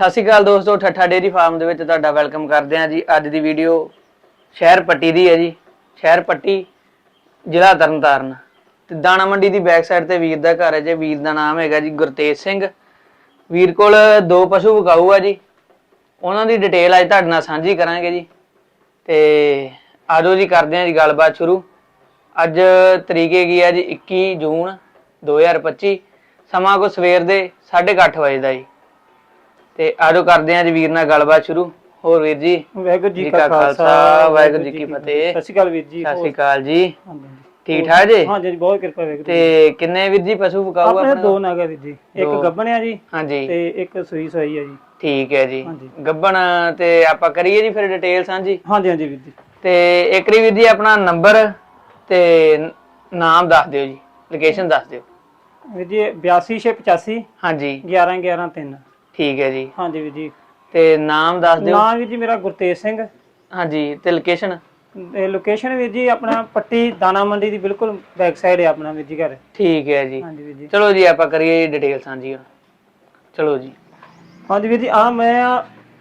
ਸਤਿ ਸ਼੍ਰੀ ਅਕਾਲ ਦੋਸਤੋ, ਠੱਠਾ dairy farm ਦੇ ਵਿੱਚ ਤੁਹਾਡਾ ਵੈਲਕਮ ਕਰਦੇ ਹਾਂ ਜੀ। ਅੱਜ ਦੀ ਵੀਡੀਓ ਸ਼ਹਿਰ ਪੱਟੀ ਦੀ ਹੈ ਜੀ। ਸ਼ਹਿਰ ਪੱਟੀ, ਜ਼ਿਲ੍ਹਾ ਤਰਨਤਾਰਨ। ਤੇ ਦਾਣਾ ਮੰਡੀ ਦੀ ਬੈਕ ਸਾਈਡ ਤੇ ਵੀਰ ਦਾ ਘਰ ਹੈ ਜੇ। ਵੀਰ ਦਾ ਨਾਮ ਹੈਗਾ ਜੀ ਗੁਰਤੇਜ ਸਿੰਘ। ਵੀਰ ਕੋਲ ਦੋ ਪਸ਼ੂ ਵਿਕਾਊ ਆ ਜੀ। ਉਹਨਾਂ ਦੀ ਡਿਟੇਲ ਅੱਜ ਤੁਹਾਡੇ ਨਾਲ ਸਾਂਝੀ ਕਰਾਂਗੇ ਜੀ। ਤੇ ਆਜੋ ਜੀ, ਕਰਦੇ ਹਾਂ ਜੀ ਗੱਲਬਾਤ ਸ਼ੁਰੂ। ਅੱਜ ਤਰੀਕ ਹੈਗੀ ਆ ਜੀ 21 ਜੂਨ 2025 ਸਮਾਂ ਕੋ ਸਵੇਰ ਦੇ 8:30 ਵਜੇ ਦਾ ਜੀ। ਤੇ ਆਜੋ ਕਰਦੇ ਹਾਂ ਜੀ ਵੀਰ ਨਾਲ ਗੱਲਬਾਤ ਸ਼ੁਰੂ। ਹੋਰ ਵੀਰ ਜੀ ਵਾਹਿਗੁਰੂ ਜੀ ਕਾ ਖਾਲਸਾ ਵਾਹਿਗੁਰੂ ਜੀ ਕੀ ਫਤਿਹ। ਸਤਿ ਸ਼੍ਰੀ ਅਕਾਲ ਵੀਰ ਜੀ ਸਤਿ ਸ਼੍ਰੀ ਅਕਾਲ ਜੀ। ਠੀਕ ਠਾਕ ਜੀ? ਹਾਂ ਜੀ ਬਹੁਤ ਕਿਰਪਾ ਵਾਹਿਗੁਰੂ। ਤੇ ਕਿੰਨੇ ਵੀਰ ਜੀ ਪਸ਼ੂ ਵਿਕਾਊ ਆਪਣੇ ਦੋ ਨਾਗਾ ਵੀਰ ਜੀ ਇੱਕ ਦੋ। ਗੱਬਣਿਆ ਜੀ ਹਾਂਜੀ। ਤੇ ਇੱਕ ਸੂਈ ਸੋਈ ਹੈ ਜੀ। ਠੀਕ ਹੈ ਜੀ। ਗੱਬਣ ਤੇ ਆਪਾਂ ਕਰੀਏ ਜੀ ਫਿਰ ਡਿਟੇਲ ਸਾਂਝੀ ਹਾਂਜੀ ਹਾਂਜੀ ਵੀਰ ਜੀ। ਤੇ ਇੱਕਰੀ ਵੀਰ ਜੀ ਆਪਣਾ ਨੰਬਰ ਤੇ ਨਾਮ ਦੱਸ ਦਿਓ ਜੀ ਲੋਕੇਸ਼ਨ ਦੱਸ ਦਿਓ। ਵੀਰ ਜੀ 82685 ਹਾਂਜੀ। 11 11 3 ਠੀਕ ਹੈ ਜੀ। ਹਾਂਜੀ ਵੀਰ ਜੀ। ਤੇ ਨਾਮ ਦੱਸ ਦਿਓ। ਨਾਮ ਵੀਰ ਜੀ ਮੇਰਾ ਗੁਰਤੇਜ ਸਿੰਘ। ਹਾਂਜੀ ਤੇ ਲੋਕੇਸ਼ਨ ਲੋਕੇਸ਼ਨ ਵੀਰ ਜੀ ਆਪਣਾ ਪੱਟੀ ਦਾਣਾ ਮੰਡੀ ਦੀ ਬਿਲਕੁਲ ਬੈਕ ਸਾਈਡ ਹੈ ਆਪਣਾ ਵੀਰ ਜੀ ਘਰ। ਠੀਕ ਹੈ ਜੀ। ਹਾਂਜੀ ਵੀਰ ਜੀ। ਚਲੋ ਜੀ ਆਪਾਂ ਕਰੀਏ ਡਿਟੇਲ ਸਾਂਝੀ ਹੁਣ ਚਲੋ ਜੀ। ਹਾਂਜੀ ਵੀਰ ਜੀ ਆ ਮੈਂ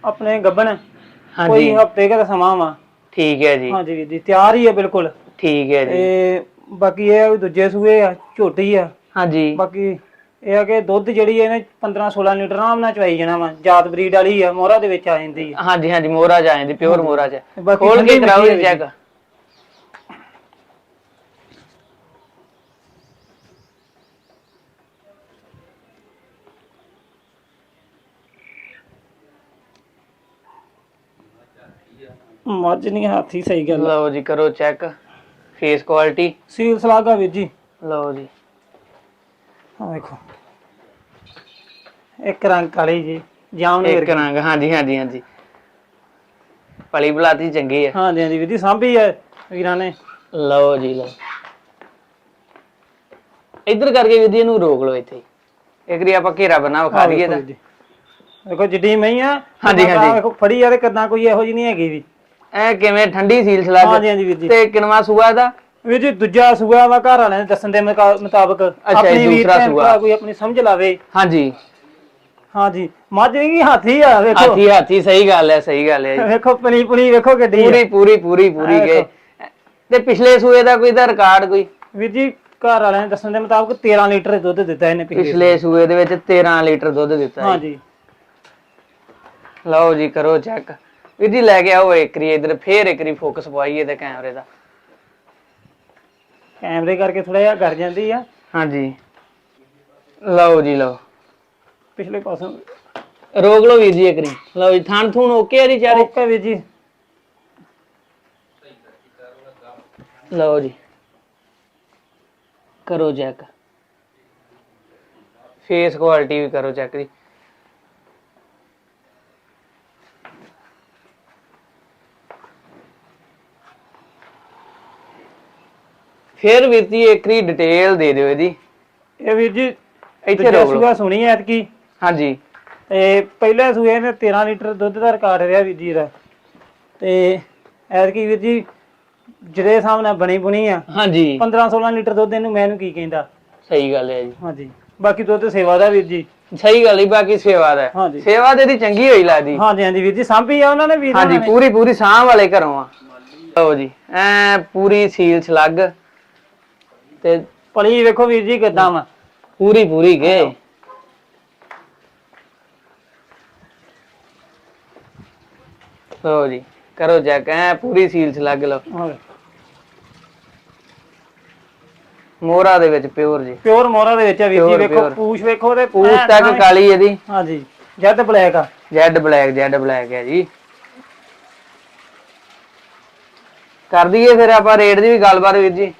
ਆਪਣੇ ਗੱਬਣ ਕੋਈ ਹਾਂਜੀ ਹਫ਼ਤੇ ਦਾ ਸਮਾਂ ਵਾ। ਠੀਕ ਹੈ ਜੀ। ਹਾਂਜੀ ਵੀਰ ਜੀ ਤਿਆਰ ਹੀ ਹੈ ਬਿਲਕੁਲ। ਠੀਕ ਹੈ ਜੀ। ਤੇ ਬਾਕੀ ਇਹ ਦੂਜੇ ਸੂਏ ਆ ਝੋਟੀ ਆ। ਹਾਂਜੀ। ਬਾਕੀ ਇਹ ਆ ਕਿ ਦੁੱਧ ਜਿਹੜੀ ਇਹਨੇ 15 16 ਲੀਟਰ ਆਰਾਮ ਨਾਲ ਚਵਾਈ ਜਾਣਾ ਵਾ ਜਾਤ ਬਰੀਡ ਵਾਲੀ ਆ ਮੋਹਰਾ ਦੇ ਵਿੱਚ ਆ ਜਾਂਦੀ ਆ। ਹਾਂਜੀ ਹਾਂਜੀ ਮੋਹਰਾ ਚ ਆ ਜਾਂਦੀ ਪਿਓਰ ਮੋਹਰਾ ਚ। ਬਾਕੀ ਖੋਲ ਕੇ ਕਰਾਓ ਜੀ ਮਿੱਠੀ ਚੈੱਕ ਮੱਝ ਨਹੀਂ ਹਾਥੀ ਸਹੀ ਗੱਲ ਆ। ਲਓ ਜੀ ਕਰੋ ਚੈੱਕ ਫੇਸ ਕੁਆਲਿਟੀ ਸੀਲ ਸਲਾਗਾ ਵੀਰ ਜੀ। ਲਓ ਜੀ। ਆ ਵੇਖੋ ਇੱਕ ਰੰਗ ਕਾਲੀ ਜੀ ਜਾਮਨ ਇੱਕ ਵਰਗੀ ਰੰਗ ਹਾਂਜੀ ਹਾਂਜੀ ਹਾਂਜੀ। ਪਲੀ ਬਲਾਤੀ ਚੰਗੀ ਹੈ। ਹਾਂਜੀ ਹਾਂਜੀ ਵੀਰ ਜੀ ਸਾਂਭੀ ਹੈ ਵੀਰਾਂ ਨੇ। ਲਓ ਜੀ ਲਓ। ਇੱਧਰ ਕਰਕੇ ਇਹਨੂੰ ਰੋਕ ਲਓ ਇੱਥੇ। ਇੱਕ ਰੀ ਆਪਾਂ ਘੇਰਾ ਬਣਾ ਵਿਖਾ ਦਈਏ ਤਾਂ। ਵੇਖੋ ਜਿੱਡੀ ਮਈ ਆ ਹਾਂਜੀ, ਹਾਂਜੀ। ਵੇਖੋ ਫੜੀ ਆ ਤੇ ਕਿਦਾਂ ਕੋਈ ਇਹੋ ਜੀ ਨਹੀਂ ਹੈਗੀ ਵੀ ਐ ਕਿਵੇਂ ਠੰਡੀ ਸੀਲ ਸਲਾਗ ਹਾਂਜੀ ਹਾਂਜੀ ਵੀਰ ਜੀ। ਤੇ ਕਿਨਵਾ ਸੂਆ ਦਾ ਵੀਰ ਜੀ ਦੂਜਾ ਸੂਆ ਵਾ ਘਰ ਵਾਲਿਆਂ ਦੇ ਦੱਸਣ ਦੇ ਮੁਕਾ- ਮੁਤਾਬਕ ਆਪਣੀ ਵੀਰ ਦੂਸਰਾ ਭੈਣ ਸੂਆ। ਭਰਾ ਕੋਈ ਆਪਣੀ ਸਮਝ ਲਾਵੇ। ਹਾਂਜੀ। ਹਾਂਜੀ। ਮੱਝ ਵੀ ਹਾਥੀ ਆ ਵੇਖੋ। ਹਾਥੀ ਹਾਥੀ ਸਹੀ ਗੱਲ ਹੈ ਸਹੀ ਗੱਲ ਹੈ ਜੀ। ਵੇਖੋ ਪਲੀ ਪੁਲੀ ਵੇਖੋ ਗੱਡੀ ਪੂਰੀ ਪੂਰੀ ਪੂਰੀ ਪੂਰੀ ਆਹ ਗਏ। ਤੇ ਪਿਛਲੇ ਸੂਏ ਦਾ ਕੋਈ ਦਾ ਰਿਕਾਰਡ ਕੋਈ? ਵੀਰ ਜੀ ਘਰ ਵਾਲਿਆਂ ਦੇ ਦੱਸਣ ਦੇ ਮੁਤਾਬਕ 13 ਲੀਟਰ ਦੁੱਧ ਦਿੱਤਾ ਇਹਨੇ ਪਿਛਲੇ ਪਿਛਲੇ ਸੂਏ ਦੇ ਵਿੱਚ 13 ਲੀਟਰ ਦੁੱਧ ਦਿੱਤਾ ਜੀ। ਹਾਂਜੀ। ਲਓ ਜੀ ਕਰੋ ਚੈੱਕ ਵੀਰ ਜੀ ਲੈ ਕੇ ਆਓ ਇੱਕਰੀ ਇਧਰ ਫੇਰ ਇੱਕਰੀ ਫੋਕਸ ਪਵਾਈਏ ਤੇ ਕੈਮਰੇ ਦਾ। ਕੈਮਰੇ ਕਰਕੇ ਥੋੜਾ ਜਿਹਾ ਕਰ ਜਾਂਦੀ ਆ। ਹਾਂਜੀ। ਲਓ ਜੀ ਲਓ। ਪਿਛਲੇ ਪਾਸੋਂ ਰੋਕ ਲਓ ਵੀਰ ਜੀ ਇੱਕਰੀ ਲਓ ਜੀ ਥਣ ਥੂਣ ਓਕੇ ਆ ਜੀ ਚਾਰੇ? ਓਕੇ ਵੀਰ ਜੀ। ਲਓ ਜੀ। ਕਰੋ ਚੈੱਕ। ਫੇਸ ਕੁਆਲਿਟੀ ਵੀ ਕਰੋ ਚੈੱਕ ਜੀ। ਫਿਰ ਵੀਰ ਜੀ ਇੱਕਰੀ ਡਿਟੇਲ ਦੇ ਦਿਓ ਇਹਦੀ। ਇਹ ਵੀਰ ਜੀ ਇੱਥੇ ਰੋਕ ਲਓ। ਸੂਆ ਸੁਣੀ ਐਤਕੀ? ਹਾਂਜੀ। ਤੇ ਪਹਿਲੇ ਸੂਏ ਨੇ 13 ਲੀਟਰ ਦੁੱਧ ਦਾ ਰਿਕਾਰਡ ਰਿਹਾ ਵੀਰ ਜੀ ਦਾ। ਤੇ ਐਤਕੀ ਵੀਰ ਜੀ ਜਿਹੜੇ ਹਿਸਾਬ ਨਾਲ ਬਣੀ ਬੁਣੀ ਆ ਹਾਂਜੀ। 15 16 ਲੀਟਰ ਦੁੱਧ ਇਹਨੂੰ ਮੈਨੂੰ ਕੀ ਕਹਿੰਦਾ? ਸਹੀ ਗੱਲ ਹੈ ਜੀ। ਹਾਂਜੀ। ਬਾਕੀ ਦੁੱਧ ਸੇਵਾ ਦਾ ਵੀਰ ਜੀ। ਸਹੀ ਗੱਲ ਹੀ ਬਾਕੀ ਸੇਵਾ ਦਾ। ਹੈ। ਹਾਂਜੀ। ਸੇਵਾ ਤੇ ਦੀ ਚੰਗੀ ਹੋਈ ਲੱਗਦੀ। ਹਾਂਜੀ ਹਾਂਜੀ ਵੀਰ ਜੀ ਸਾਂਭੀ ਆ ਉਹਨਾਂ ਨੇ ਵੀਰ ਹਾਂਜੀ ਪੂਰੀ ਪੂਰੀ ਸਾਂਭ ਵਾਲੇ ਘਰੋਂ ਆ। ਲਓ ਜੀ ਐ ਪੂਰੀ ਸੀਲ ਛਲੱਗ ਤੇ ਪਲੀ ਵੇਖੋ ਵੀਰ ਜੀ ਕਿਦਾਂ ਵਾ। ਪੂਰੀ ਪੂਰੀ ਗਏ ਲਓ ਜੀ ਕਰੋ ਚੈੱਕ ਐ ਪੂਰੀ ਸੀਲ ਛਲੱਗ ਲਓ। ਮੋਹਰਾ ਦੇ ਵਿੱਚ ਪਿਓਰ ਜੀ। ਪਿਓਰ ਮੋਰਾ ਦੇ ਵਿੱਚ ਆ ਵੀਰ ਜੀ Pure, ਵੇਖੋ pure। ਪੂਛ ਵੇਖੋ ਤੇ ਪੂਛ ਤੱਕ ਕਾਲੀ ਇਹਦੀ। ਹਾਂਜੀ ਜੈਡ ਬਲੈਕ ਆ। ਜੈਡ ਬਲੈਕ ਜੈਡ ਬਲੈਕ ਹੈ ਜੀ। ਕਰ ਦਈਏ ਫਿਰ ਆਪਾਂ ਰੇਟ ਦੀ ਵੀ ਗੱਲਬਾਤ ਵੀਰ ਜੀ।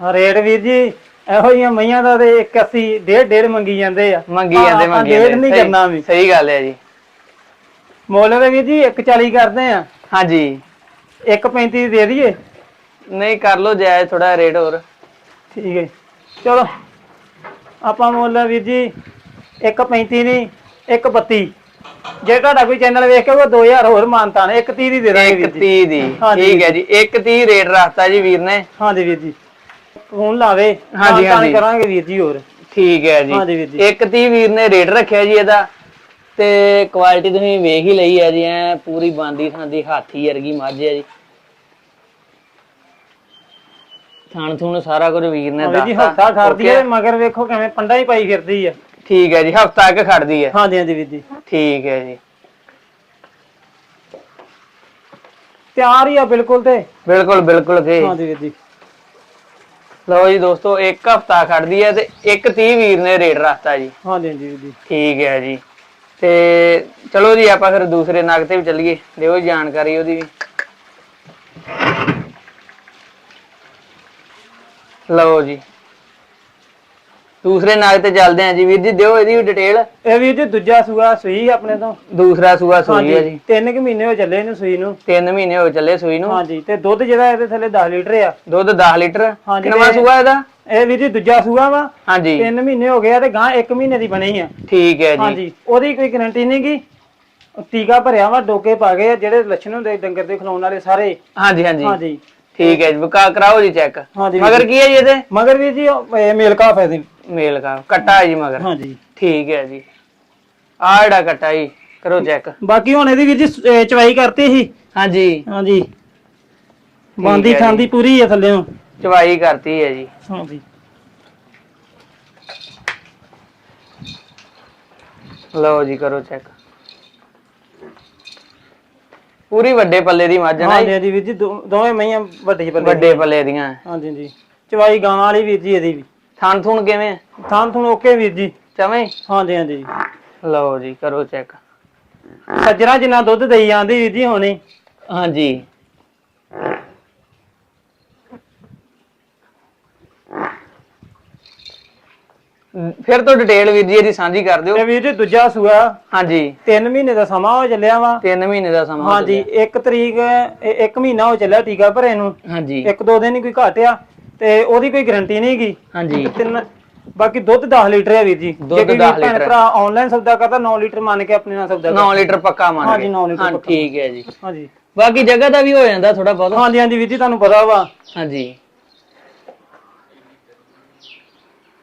ਰੇਟ ਵੀਰ ਜੀ ਇਹੋ ਜਿਹੀਆਂ ਮਈਆਂ ਦਾ ਤੇ 81 ਡੇਢ ਡੇਢ ਮੰਗੀ ਜਾਂਦੇ ਆ। ਮੰਗੀ ਜਾਂਦੇ ਮੰਗੀ ਡੇਢ ਜਾਂਦੇ। ਨਹੀਂ ਸਹੀ- ਕਰਨਾ ਵੀ। ਸਹੀ ਗੱਲ ਹੈ ਜੀ। ਮੁੱਲ ਦੇ ਵੀਰ ਜੀ 140 ਕਰਦੇ ਆ। ਹਾਂਜੀ। 135 ਦੇ ਦਈਏ? ਨਹੀਂ ਕਰ ਲੋ ਜਾਇਜ਼ ਥੋੜਾ ਰੇਟ ਹੋਰ। ਠੀਕ ਹੈ ਚਲੋ ਆਪਾਂ ਮੁੱਲ ਵੀਰ ਜੀ 135 ਨਹੀਂ 132 ਜੇ ਤੁਹਾਡਾ ਕੋਈ ਚੈਨਲ ਵੇਖ ਕੇ ਉਹ 2000 ਹੋਰ ਮਾਨਤਾ ਨੇ 130 ਦੀ ਦੇ ਦਾਂਗੇ ਵੀਰ ਜੀ। 130 ਦੀ। ਹਾਂਜੀ। ਠੀਕ ਹੈ ਜੀ। 130 ਰੇਟ ਰੱਖਤਾ ਜੀ ਵੀਰ ਨੇ। ਹਾਂਜੀ ਵੀਰ ਜੀ। ਫੋਨ ਲਾਵੇ। ਹਾਂਜੀ, ਹਾਂਜੀ। ਕਰਾਂਗੇ ਵੀਰ ਜੀ ਹੋਰ। ਠੀਕ ਹੈ ਜੀ। ਹਾਂਜੀ ਵੀਰ ਜੀ। 130 ਵੀਰ ਨੇ ਰੇਟ ਰੱਖਿਆ ਜੀ ਇਹਦਾ ਤੇ ਕੁਆਲਿਟੀ ਤੁਸੀਂ ਵੇਖ ਹੀ ਲਈ ਹੈ ਜੀ ਐ ਪੂਰੀ ਬਾਂਦੀ ਥਾਂ ਦੀ ਹਾਥੀ ਵਰਗੀ ਮੱਝ ਹੈ ਜੀ। ਥਣ ਥੁਣ ਸਾਰਾ ਕੁਝ ਵੀਰ ਨੇ ਵੀਰ ਜੀ ਦੱਸਤਾ। ਹਫਤਾ ਖੜਦੀ Okay ਹੈ ਮਗਰ ਵੇਖੋ ਕਿਵੇਂ ਪੰਡਾ ਹੀ ਪਾਈ ਫਿਰਦੀ ਆ ਠੀਕ ਹੈ ਜੀ ਹਫਤਾ ਇੱਕ ਖੜਦੀ ਹੈ। ਹਾਂਜੀ ਹਾਂਜੀ ਵੀਰ ਜੀ। ਠੀਕ ਹੈ ਜੀ। ਤਿਆਰ ਹੀ ਆ ਬਿਲਕੁਲ ਤੇ। ਬਿਲਕੁਲ ਬਿਲਕੁਲ ਜੀ। ਹਾਂਜੀ ਵੀਰ ਜੀ। ਲਓ ਜੀ ਦੋਸਤੋ ਇੱਕ ਹਫਤਾ ਖੜਦੀ ਹੈ ਤੇ ਇੱਕ 30 ਵੀਰ ਨੇ ਰੇਟ ਰੱਖਤਾ ਜੀ। ਹਾਂਜੀ ਵੀਰ ਜੀ। ਠੀਕ ਹੈ ਜੀ। ਤੇ ਚਲੋ ਜੀ ਆਪਾਂ ਫਿਰ ਦੂਸਰੇ ਨਗ ਤੇ ਵੀ ਚੱਲੀਏ। ਦਿਓ ਜਾਣਕਾਰੀ ਉਹਦੀ ਵੀ। ਲਓ ਜੀ। ਦੂਸਰੇ ਨਗ ਤੇ ਚੱਲਦੇ ਹਾਂ ਜੀ। ਵੀਰ ਜੀ ਦਿਓ ਇਹਦੀ ਵੀ ਡਿਟੇਲ ਇਹ ਵੀਰ ਜੀ ਦੂਜਾ ਸੂਆ ਸੂਈ ਆਪਣੇ ਤੋਂ। ਦੂਸਰਾ ਸੂਆ ਸੂਈ ਹੈ ਜੀ। ਤਿੰਨ ਕੁ ਮਹੀਨੇ ਹੋ ਚੱਲੇ ਇਹਨੂੰ ਸੂਈ ਨੂੰ। 3 ਮਹੀਨੇ ਹੋ ਚੱਲੇ ਸੂਈ ਨੂੰ। ਹਾਂਜੀ ਤੇ ਦੁੱਧ ਜਿਹੜਾ ਇਹਦੇ ਥੱਲੇ 10 ਲੀਟਰ ਆ। ਦੁੱਧ 10 ਲੀਟਰ। ਕਿੰਨਾ ਸੂਆ ਇਹਦਾ? ਇਹ ਵੀਰ ਜੀ ਦੂਜਾ ਸੂਆ ਵਾ। ਹਾਂਜੀ। ਤਿੰਨ ਮਹੀਨੇ ਹੋ ਗਏ ਆ ਤੇ ਗਾਂ ਇੱਕ ਮਹੀਨੇ ਦੀ ਬਣੀ ਆ। ਠੀਕ ਹੈ ਜੀ। ਹਾਂਜੀ ਉਹਦੀ ਕੋਈ ਗਾਰੰਟੀ ਨਹੀਂ ਗੀ। ਟੀਕਾ ਭਰਿਆ ਵਾ ਡੋਕੇ ਪਾ ਗਏ ਆ ਜਿਹੜੇ ਲੱਛਣ ਹੁੰਦੇ ਡੰਗਰ ਦੇ ਖਿਲਾਉਣ ਵਾਲੇ ਸਾਰੇ। ਹਾਂਜੀ ਹਾਂਜੀ। ਹਾਂਜੀ। ਠੀਕ ਹੈ ਜੀ ਕਰਾਓ ਜੀ ਚੈੱਕ ਮਗਰ ਕੀ ਹੈ ਜੀ ਇਹਦੇ? ਮਗਰ ਵੀਰ ਜੀ ਇਹ ਮੇਲ ਕਾਫ ਹੈ ਦੀ। ਮੇਲ ਕਾ ਕੱਟਾ ਹੈ ਜੀ ਮਗਰ। ਹਾਂਜੀ ਠੀਕ ਹੈ ਜੀ। ਆ ਜਿਹੜਾ ਕੱਟਾ ਜੀ ਕਰੋ ਚੈੱਕ ਬਾਕੀ ਹੁਣ ਇਹਦੀ ਵੀਰ ਜੀ ਚਵਾਈ ਕਰਤੀ ਸੀ। ਹਾਂਜੀ। ਹਾਂਜੀ ਬਾਂਦੀ ਹੈ ਖਾਂਦੀ ਪੂਰੀ ਆ ਥੱਲੇੋਂ। ਚਵਾਈ ਕਰਤੀ ਹੈ ਜੀ। ਹਾਂਜੀ ਲਓ ਜੀ ਕਰੋ ਚੈੱਕ ਪੂਰੀ ਵੱਡੇ ਪੱਲੇ ਦੀ ਮੱਝ ਹੈ ਨਾ ਜੀ? ਹਾਂਜੀ ਵੀਰ ਜੀ ਦੋ- ਦੋਵੇਂ ਮਈਆਂ ਵੱਡੇ ਪੱਲੇ ਵੱਡੇ ਪੱਲੇ ਦੀਆਂ। ਹਾਂਜੀ ਹਾਂਜੀ ਚਵਾਈ ਗਾਂ ਵਾਲੀ ਵੀਰ ਜੀ ਇਹਦੀ ਵੀ। ਥਣ ਥੁਣ ਕਿਵੇਂ? ਥਾਂ ਥੁਣ ਓਕੇ ਵੀਰ ਜੀ। ਚਵੇਂ? ਹਾਂਜੀ ਹਾਂਜੀ ਲਓ ਜੀ ਕਰੋ ਚੈੱਕ। ਸੱਜਣਾ ਜਿੰਨਾ ਦੁੱਧ ਦੇਈ ਜਾਂਦੀ ਵੀਰ ਜੀ ਹੋਣੀ। ਹਾਂਜੀ। ਫਿਰ ਤੋਂ ਡਿਟੇਲ ਵੀਰ ਜੀ ਇਹਦੀ ਸਾਂਝੀ ਕਰ ਦਿਓ। ਤੇ ਵੀਰ ਜੀ ਦੂਜਾ ਸੂਆ। ਹਾਂਜੀ। 3 ਮਹੀਨੇ ਦਾ ਸਮਾਂ ਹੋ ਚੱਲਿਆ ਵਾ। 3 ਮਹੀਨੇ ਦਾ ਸਮਾਂ ਹੋ ਹਾਂਜੀ 1 ਤਰੀਕ 1 ਮਹੀਨਾ ਹੋ ਚੱਲਿਆ ਟੀਕਾ ਭਰੇ ਨੂੰ। ਚੱਲਿਆ। ਹਾਂਜੀ। ਇੱਕ ਦੋ ਦਿਨ ਹੀ ਕੋਈ ਘਟਿਆ। ਤੇ ਉਹਦੀ ਕੋਈ ਗਾਰੰਟੀ ਨਹੀਂ ਹੈਗੀ। ਹਾਂਜੀ। ਤਿੰਨ ਬਾਕੀ ਦੁੱਧ 10 ਲੀਟਰ ਹੈ ਵੀਰ ਜੀ। ਦੁੱਧ ਜੇ ਕੋਈ 10 ਵੀਰ ਭੈਣ ਲੀਟਰ। ਭਰਾ ਆਨਲਾਈਨ ਸੌਦਾ ਕਰਦਾ 9 ਲੀਟਰ ਮੰਨ ਕੇ ਆਪਣੇ ਨਾਲ ਸੌਦਾ 9 ਲੀਟਰ ਪੱਕਾ ਮੰਨ ਹਾਂਜੀ, ਕੇ। ਨੌ ਲੀਟਰ ਹਾਂ ਪੱਕਾ। ਠੀਕ ਹੈ ਜੀ। ਹਾਂਜੀ। ਬਾਕੀ ਜਗ੍ਹਾ ਦਾ ਵੀ ਹੋ ਜਾਂਦਾ ਥੋੜਾ ਬਹੁਤ। ਹਾਂਜੀ ਹਾਂਜੀ ਵੀਰ ਜੀ ਤੁਹਾਨੂੰ ਪਤਾ ਵਾ। ਹਾਂਜੀ।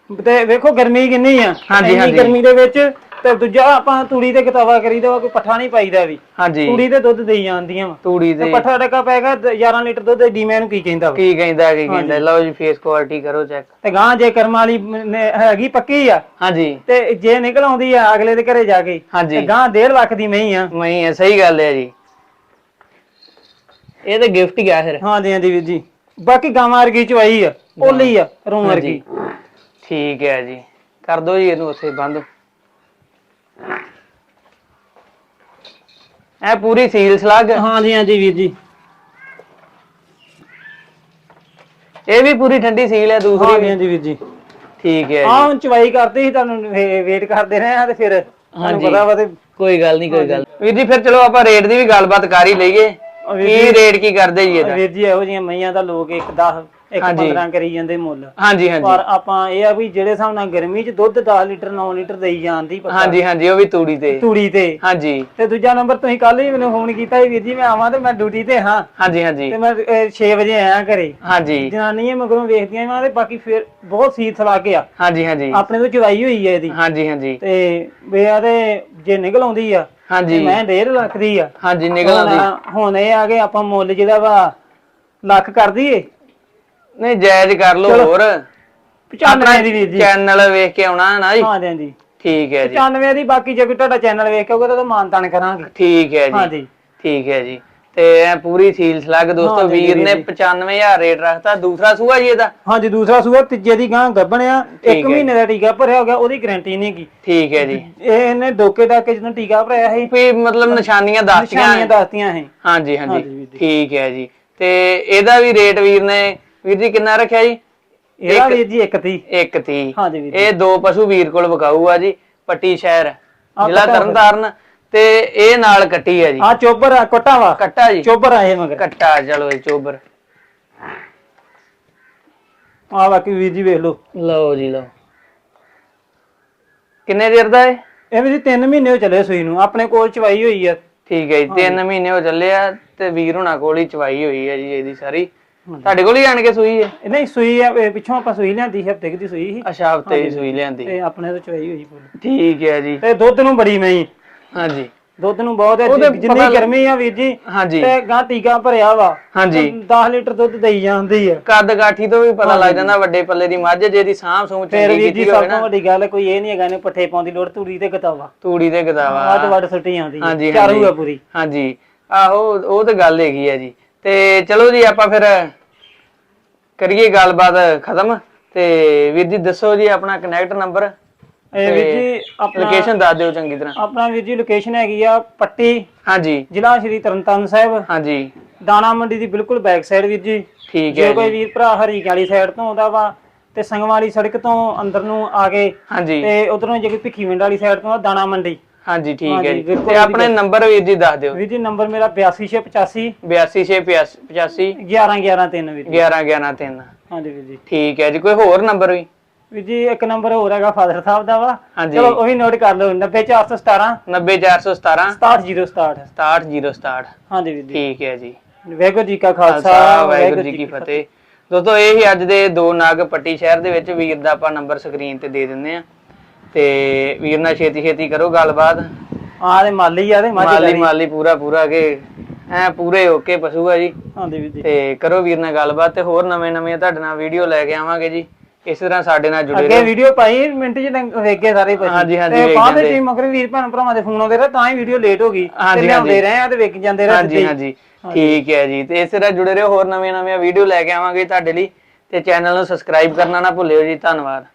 ਤੇ ਵੇਖੋ ਗਰਮੀ ਕਿੰਨੀ ਆ। ਹਾਂਜੀ, ਹਾਂਜੀ। ਗਰਮੀ ਦੇ ਵਿੱਚ ਤੇ ਦੂਜਾ ਆਪਾਂ ਤੂੜੀ ਤੇ ਕਿਤਾਬਾ ਕਰੀਦਾ ਵਾ ਕੋਈ ਪੱਠਾ ਨਹੀਂ ਪਾਈਦਾ ਵੀ। ਹਾਂਜੀ। ਤੂੜੀ ਤੇ ਦੁੱਧ ਦੇਈ ਜਾਂਦੀਆਂ ਵਾ। ਤੂੜੀ ਤੇ ਦੇ। ਪੱਠਾ ਡੱਕਾ ਪੈਗਾ 11 ਲੀਟਰ ਦੁੱਧ ਡੀ ਮੈਨੂੰ ਕੀ ਕਹਿੰਦਾ ਵਾ? ਕੀ ਕਹਿੰਦਾ ਕੀ ਕਹਿੰਦਾ ਲਓ ਜੀ ਫੇਸ ਕੁਆਲਿਟੀ ਕਰੋ ਚੈੱਕ ਤੇ ਗਾਂ ਜੇ ਕਰਮ ਵਾਲੀ ਨੇ- ਹੈਗੀ ਪੱਕੀ ਆ ਹਾਂਜੀ। ਤੇ ਜੇ ਨਿਕਲ ਆਉਂਦੀ ਆ ਅਗਲੇ ਦੇ ਘਰੇ ਜਾ ਕੇ ਹਾਂਜੀ। ਤੇ ਗਾਂ 1.5 ਲੱਖ ਦੀ ਮਹੀਂ ਆ। ਨਹੀਂ ਹੈ ਸਹੀ ਗੱਲ ਹੈ ਜੀ। ਇਹ ਤਾਂ ਗਿਫਟ ਹੀ ਆ ਫਿਰ। ਹਾਂਜੀ ਹਾਂਜੀ ਵੀਰ ਜੀ। ਬਾਕੀ ਗਾਵਾਂ ਵਰਗੀ ਚਵਾਈ ਆ ਓਲੀ ਆ ਰੂਮ ਵਰਗੀ। ਠੀਕ ਹੈ ਜੀ। ਕਰ ਦੋ ਜੀ ਇਹਨੂੰ ਉੱਥੇ ਬੰਦ। ਇਹ ਪੂਰੀ ਸੀਲ ਸਲੱਗ ਹਾਂਜੀ ਹਾਂਜੀ ਵੀਰ ਜੀ। ਇਹ ਵੀ ਪੂਰੀ ਠੰਡੀ ਸੀਲ ਹੈ ਦੂਸਰੀ ਹਾਂਜੀ ਵੀ? ਹਾਂਜੀ ਵੀਰ ਜੀ। ਠੀਕ ਹੈ ਹਾਂ ਜੀ। ਹੁਣ ਚਵਾਈ ਕਰਦੇ ਸੀ ਤੁਹਾਨੂੰ ਵੇਟ ਕਰਦੇ ਰਹੇ ਆ ਤੇ ਫਿਰ ਤੁਹਾਨੂੰ ਹਾਂਜੀ। ਪਤਾ ਵਾ ਤੇ ਕੋਈ ਗੱਲ ਨਹੀਂ ਕੋਈ ਗੱਲ। ਵੀਰ ਜੀ ਫਿਰ ਚਲੋ ਆਪਾਂ ਰੇਟ ਦੀ ਵੀ ਗੱਲਬਾਤ ਕਰ ਹੀ ਲਈਏ। ਵੀਰ ਕੀ ਰੇਟ ਕੀ ਕਰਦੇ ਜੀ ਇਹਦਾ? ਵੀਰ ਜੀ ਇਹੋ ਜਿਹੀਆਂ ਮਈਆਂ ਦਾ ਲੋਕ ਇੱਕ 10 ਇੱਕ ਹਾਂਜੀ। 15 ਕਰੀ ਜਾਂਦੇ ਮੁੱਲ। ਹਾਂਜੀ ਹਾਂਜੀ। ਪਰ ਆਪਾਂ ਇਹ ਆ ਵੀ ਜਿਹੜੇ ਹਿਸਾਬ ਨਾਲ ਗਰਮੀ 'ਚ ਦੁੱਧ 10 ਲੀਟਰ 9 ਲੀਟਰ ਦੇਈ ਜਾਂਦੀ ਪੱਕਾ। ਹਾਂਜੀ ਹਾਂਜੀ ਉਹ ਵੀ ਤੂੜੀ ਤੇ। ਤੂੜੀ ਤੇ। ਹਾਂਜੀ। ਤੇ ਦੂਜਾ ਨੰਬਰ ਤੁਸੀਂ ਕੱਲ ਹੀ ਮੈਨੂੰ ਫੋਨ ਕੀਤਾ ਸੀ ਵੀਰ ਜੀ ਮੈਂ ਆਵਾਂ ਤੇ ਮੈਂ ਡਿਊਟੀ ਤੇ ਹਾਂ। ਹਾਂਜੀ ਹਾਂਜੀ। ਤੇ ਮੈਂ 6 ਵਜੇ ਆਇਆ ਘਰੇ। ਹਾਂਜੀ। ਜਨਾਨੀਆਂ ਮਗਰੋਂ ਵੇਖਦੀਆਂ ਮੈਂ ਤੇ ਬਾਕੀ ਫਿਰ ਬਹੁਤ ਸੀਤ ਲਾ ਕੇ ਆ। ਹਾਂਜੀ ਹਾਂਜੀ। ਆਪਣੇ ਤੋਂ ਚਵਾਈ ਹੋਈ ਹੈ ਇਹਦੀ। ਹਾਂਜੀ ਹਾਂਜੀ। ਤੇ ਵੇ ਆ ਤੇ ਜੇ ਨਿਕਲ ਆਉਂਦੀ ਆ ਹਾਂਜੀ। ਮੈਂ 1.5 ਲੱਖ ਦੀ ਆ। ਹਾਂਜੀ ਨਿਕਲ ਆਉਂਦੀ। ਹੁਣ ਇਹ ਆ ਕਿ ਆਪਾਂ ਮੁੱਲ ਜਿਹੜਾ ਵਾ ਲੱਖ ਕਰ ਦਈਏ। ਨਹੀਂ ਜਾਇਜ਼ ਕਰ ਲਓ ਚਲੋ। ਹੋਰ। 95 ਦੀ ਵੀਰ ਜੀ। ਚੈਨਲ ਵੇਖ ਕੇ ਆਉਣਾ ਹੈ ਨਾ ਜੀ। ਹਾਂਜੀ ਹਾਂਜੀ ਠੀਕ ਹੈ ਜੀ। 95 ਦੀ ਬਾਕੀ ਜੇ ਕੋਈ ਤੁਹਾਡਾ ਚੈਨਲ ਵੇਖ ਕੇ ਆਊਗਾ ਤਾਂ ਮਾਨ ਤਾਨ ਕਰਾਂਗੇ। ਠੀਕ ਹੈ ਜੀ। ਠੀਕ ਹੈ ਜੀ। ਤੇ ਇਹ ਪੂਰੀ ਸੀਲ ਸਲੱਗ ਦੋਸਤੋ ਵੀਰ ਨੇ ਜੀ। 95000 ਰੇਟ ਰੱਖਤਾ। ਦੂਸਰਾ ਸੂਆ ਜੀ ਇਹਦਾ? ਹਾਂਜੀ ਦੂਸਰਾ ਸੂਆ ਤੀਜੇ ਦੀ ਗਾਂ ਗੱਭਣਿਆ। ਠੀਕ ਇੱਕ ਹੈ। ਮਹੀਨੇ ਦਾ ਟੀਕਾ ਭਰਿਆ ਹੋ ਗਿਆ ਉਹਦੀ ਗਾਰੰਟੀ ਨਹੀਂ ਗੀ ਠੀਕ ਹੈ ਜੀ। ਇਹ ਇਹਨੇ ਡੋਕੇ ਡਾਕੇ ਜਦੋਂ ਟੀਕਾ ਭਰਿਆ ਸੀ। ਵੀ ਮਤਲਬ ਨਿਸ਼ਾਨੀਆਂ ਦੱਸਤੀਆਂ ਨਿਸ਼ਾਨੀਆਂ ਦੱਸਤੀਆਂ ਸੀ। ਹਾਂਜੀ ਹਾਂਜੀ, ਹਾਂਜੀ ਵੀਰ ਜੀ। ਠੀਕ ਹੈ ਜੀ। ਤੇ ਇਹਦਾ ਵੀ ਰੇਟ ਵੀਰ ਨੇ ਵੀਰ ਜੀ ਕਿੰਨਾ ਰੱਖਿਆ ਜੀ? ਇਹਦਾ ਇੱਕ- ਵੀਰ ਜੀ ਇੱਕ ਤੀ 130 ਹਾਂਜੀ ਵੀਰ ਜੀ। ਇਹ ਦੋ ਪਸ਼ੂ ਵੀਰ ਕੋਲ ਵਿਕਾਊ ਆ ਜੀ ਪੱਟੀ ਸ਼ਹਿਰ ਜ਼ਿਲ੍ਹਾ ਤਰਨਤਾਰਨ ਤੇ ਇਹ ਨਾਲ ਕੱਟੀ ਆ ਜੀ। ਆ ਚੋਬਰ ਆ ਕੋਟਾ ਵਾ ਕੱਟਾ ਜੀ। ਚੋਬਰ ਆ ਇਹ ਮਗਰ। ਕੱਟਾ ਚਲੋ ਜੀ ਚੋਬਰ। ਆ ਬਾਕੀ ਵੀਰ ਜੀ ਵੇਖ ਲਓ। ਲਓ ਜੀ ਲਓ। ਕਿੰਨੇ ਚਿਰ ਦਾ ਹੈ ਇਹ ਵੀ 3 ਮਹੀਨੇ ਹੋ ਚੱਲੇ ਸੂਈ ਨੂੰ। ਆਪਣੇ ਕੋਲ ਚਵਾਈ ਹੋਈ ਆ। ਠੀਕ ਹੈ ਜੀ ਤਿੰਨ ਮਹੀਨੇ ਹੋ ਚੱਲੇ ਆ ਤੇ ਵੀਰ ਹੁਣਾਂ ਕੋਲ ਹੀ ਚਵਾਈ ਹੋਈ ਹੈ ਜੀ ਇਹਦੀ ਸਾਰੀ। ਤੁਹਾਡੇ ਕੋਲ ਹੀ ਆਣ ਕੇ ਸੂਈ ਹੈ? ਇਹ ਨਹੀਂ ਸੂਈ ਆ ਇਹ ਪਿੱਛੋਂ ਆਪਾਂ ਸੂਈ ਲਿਆਂਦੀ ਹਫ਼ਤੇ ਦੀ ਸੂਈ ਸੀ। ਅੱਛਾ ਹਫ਼ਤੇ ਦੀ ਸੂਈ ਲਿਆਂਦੀ। ਤੇ ਆਪਣੇ ਤੋਂ ਚਵਾਈ ਹੋਈ ਪੂਰੀ ਠੀਕ ਹੈ ਜੀ। ਤੇ ਦੁੱਧ ਨੂੰ ਬੜੀ ਮਈ ਹਾਂਜੀ। ਦੁੱਧ ਨੂੰ ਬਹੁਤ ਹੈ, ਉਹ ਤੇ ਜਿੰਨੀ ਗਰਮੀ ਆ ਵੀਰ ਜੀ ਹਾਂਜੀ। ਤੇ ਗਾਂ ਟੀਕਾ ਭਰਿਆ ਵਾ। ਹਾਂਜੀ। 10 ਲੀਟਰ ਦੁੱਧ ਦੇਈ ਜਾਂਦੀ ਆ। ਕੱਦ ਕਾਠੀ ਤੋਂ ਵੀ ਪਤਾ ਲੱਗ ਜਾਂਦਾ ਵੱਡੇ ਪੱਲੇ ਦੀ ਮੱਝ ਜੇ ਦੀ ਸਾਂਭ ਫੇਰ ਚੰਗੀ ਵੀਰ ਜੀ ਕੀਤੀ ਸਭ ਹੋਵੇ ਤੋਂ ਨਾ। ਵੱਡੀ ਗੱਲ ਕੋਈ ਇਹ ਨਹੀਂ ਹੈਗਾ ਨੇ ਪੱਠੇ ਪਾਉਣ ਦੀ ਲੋੜ ਤੂੜੀ ਤੇ ਗਤਾਵਾ। ਤੂੜੀ ਤੇ ਗਦਾਵਾ ਵੱਧ ਵੱਡ ਸੁੱਟੀ ਆਉਂਦੀ ਹੈ। ਚਾਰੂ ਆ ਪੂਰੀ। ਹਾਂਜੀ। ਆਹੋ ਉਹ ਤਾਂ ਗੱਲ ਹੈਗੀ ਹੈ ਜੀ। ਤੇ ਚਲੋ ਜੀ ਆਪਾਂ ਫਿਰ ਕਰੀਏ ਗੱਲਬਾਤ ਖਤਮ। ਤੇ ਵੀਰ ਜੀ ਦੱਸੋ ਜੀ ਆਪਣਾ ਕਨੈਕਟ ਨੰਬਰ ਇਹ ਵੀਰ ਜੀ ਆਪਣਾ ਲੋਕੇਸ਼ਨ ਦੱਸ ਦਿਓ ਚੰਗੀ ਤਰ੍ਹਾਂ। ਆਪਣਾ ਵੀਰ ਜੀ ਲੋਕੇਸ਼ਨ ਹੈਗੀ ਆ ਪੱਟੀ ਹਾਂਜੀ। ਜ਼ਿਲ੍ਹਾ ਸ਼੍ਰੀ ਤਰਨਤਾਰਨ ਸਾਹਿਬ। ਹਾਂਜੀ। ਦਾਣਾ ਮੰਡੀ ਦੀ ਬਿਲਕੁਲ ਬੈਕ ਸਾਈਡ ਵੀਰ ਜੀ। ਠੀਕ ਹੈ ਜੇ। ਕੋਈ ਵੀਰ ਭਰਾ ਹਰੀ ਵਾਲੀ ਸਾਈਡ ਤੋਂ ਆਉਂਦਾ ਵਾ ਤੇ ਸੰਗਮ ਵਾਲੀ ਸੜਕ ਤੋਂ ਅੰਦਰ ਨੂੰ ਆ ਕੇ ਤੇ ਉਧਰੋਂ ਜੇ ਕੋਈ ਭਿੱਖੀ ਵਿੰਡ ਵਾਲੀ ਸਾਈਡ ਤੋਂ ਦਾਣਾ ਮੰਡੀ। ਹਾਂਜੀ ਠੀਕ ਹੈ ਹਾਂਜੀ, ਜੀ। ਤੇ ਆਪਣੇ ਨੰਬਰ ਵੀਰ ਜੀ ਦੱਸ ਦਿਓ। ਵੀਰ ਜੀ ਨੰਬਰ ਮੇਰਾ 8285 8265 11113 ਵੀਰ ਜੀ। 11 11 3 ਹਾਂਜੀ ਵੀਰ ਜੀ। ਠੀਕ ਹੈ ਜੀ ਕੋਈ ਹੋਰ ਨੰਬਰ ਵੀ? ਵੀਰ ਜੀ ਇੱਕ ਨੰਬਰ ਹੋਰ ਹੈਗਾ ਫਾਦਰ ਸਾਹਿਬ ਦਾ ਵਾ। ਹਾਂਜੀ। ਚਲੋ ਉਹ ਵੀ ਨੋਟ ਕਰ ਲਓ 90417 90417 67067 67067 ਹਾਂਜੀ ਵੀਰ ਜੀ। ਠੀਕ ਹੈ ਜੀ। ਵਾਹਿਗੁਰੂ ਜੀ ਕਾ ਖਾਲਸਾ ਖਾਲਸਾ ਵਾਹਿਗੁਰੂ ਜੀ ਕੀ ਫਤਿਹ। ਦੋਸਤੋ ਇਹ ਹੀ ਅੱਜ ਦੇ ਦੋ ਨਾਗ ਪੱਟੀ ਸ਼ਹਿਰ ਦੇ ਵਿੱਚ ਵੀਰ ਦਾ ਆਪਾਂ ਨੰਬਰ ਸਕਰੀਨ ਤੇ ਦੇ ਦਿੰਦੇ ਆ ਤੇ ਵੀਰ ਨਾਲ ਛੇਤੀ ਛੇਤੀ ਕਰੋ ਗੱਲਬਾਤ। ਆ ਤੇ ਮਾਲੀ ਆ ਤੇ ਮੱਝ ਮਾਲੀ। ਮਾਲੀ ਪੂਰਾ ਪੂਰਾ ਕੇ ਐ ਪੂਰੇ ਓਕੇ ਪਸ਼ੂ ਆ ਜੀ। ਹਾਂਜੀ ਵੀਰ ਜੀ। ਤੇ ਕਰੋ ਵੀਰ ਨਾਲ ਗੱਲਬਾਤ ਤੇ ਹੋਰ ਨਵੇਂ ਨਵੇਂ ਤੁਹਾਡੇ ਨਾਲ ਵੀਡੀਓ ਲੈ ਕੇ ਆਵਾਂਗੇ ਜੀ। ਇਸ ਤਰ੍ਹਾਂ ਸਾਡੇ ਨਾਲ ਜੁੜੇ ਅੱਗੇ ਰਹੋ। ਵੀਡੀਓ ਪਾਈ ਮਿੰਟ ਚ ਡੰਗ- ਵੇਖ ਗਏ ਸਾਰੇ ਬੱਚੇ ਹਾਂਜੀ, ਹਾਂਜੀ, ਤੇ ਵੇਖ ਬਾਅਦ ਵਿੱਚ। ਮਗਰ ਵੀਰ ਭੈਣ ਭਰਾਵਾਂ ਦੇ ਫੋਨ ਆਉਂਦੇ ਰਹੇ ਤਾਂ ਹੀ ਵੀਡੀਓ ਲੇਟ ਹੋ ਗਈ। ਹਾਂਜੀ, ਲਿਆਉਂਦੇ ਹਾਂਜੀ। ਰਹੇ ਆ ਤੇ ਵੇਖ ਜਾਂਦੇ ਰਹੇ ਹਾਂਜੀ ਸਿੱਧੇ ਹੀ। ਹਾਂਜੀ। ਠੀਕ ਹੈ ਜੀ। ਤੇ ਇਸ ਤਰ੍ਹਾਂ ਜੁੜੇ ਰਹੋ ਹੋਰ ਨਵੀਆਂ ਨਵੀਆਂ ਵੀਡੀਓ ਲੈ ਕੇ ਆਵਾਂਗੇ ਤੁਹਾਡੇ ਲਈ। ਤੇ ਚੈਨਲ ਨੂੰ ਸਬਸਕ੍ਰਾਈਬ ਕਰਨਾ ਨਾ ਭੁੱਲਿਓ ਜੀ। ਧੰਨਵਾਦ।